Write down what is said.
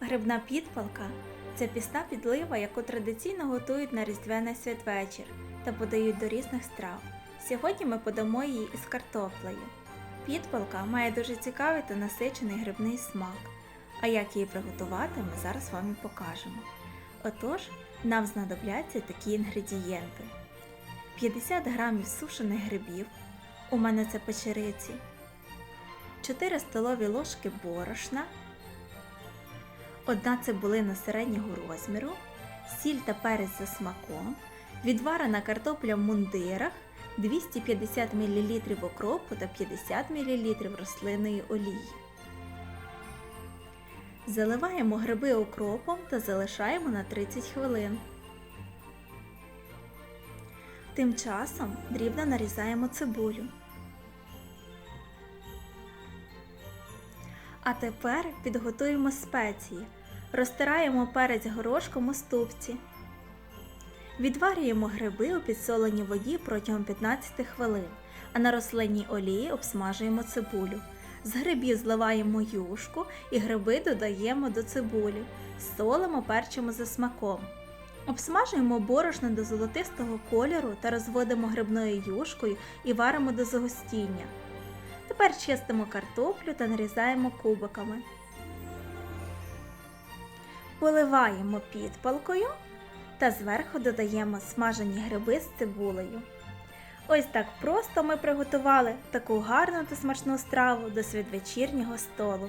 Грибна підпалка це пісна підлива, яку традиційно готують на Різдвяний святвечір та подають до різних страв. Сьогодні ми подамо її із картоплею. Підпалка має дуже цікавий та насичений грибний смак. А як її приготувати, ми зараз вам і покажемо. Отож, нам знадобляться такі інгредієнти: 50 грамів сушених грибів, у мене це печериці, 4 столові ложки борошна, одна цибулина середнього розміру, сіль та перець за смаком, відварена картопля в мундирах, 250 мл окропу та 50 мл рослинної олії. Заливаємо гриби окропом та залишаємо на 30 хвилин. Тим часом дрібно нарізаємо цибулю. А тепер підготуємо спеції. Розтираємо перець горошком у ступці. Відварюємо гриби у підсоленій воді протягом 15 хвилин, а на рослинній олії обсмажуємо цибулю. З грибів зливаємо юшку і гриби додаємо до цибулі. Солимо, перчимо за смаком. Обсмажуємо борошно до золотистого кольору та розводимо грибною юшкою і варимо до загустіння. Тепер чистимо картоплю та нарізаємо кубиками. Поливаємо підпалкою та зверху додаємо смажені гриби з цибулею. Ось так просто ми приготували таку гарну та смачну страву до святвечірнього столу.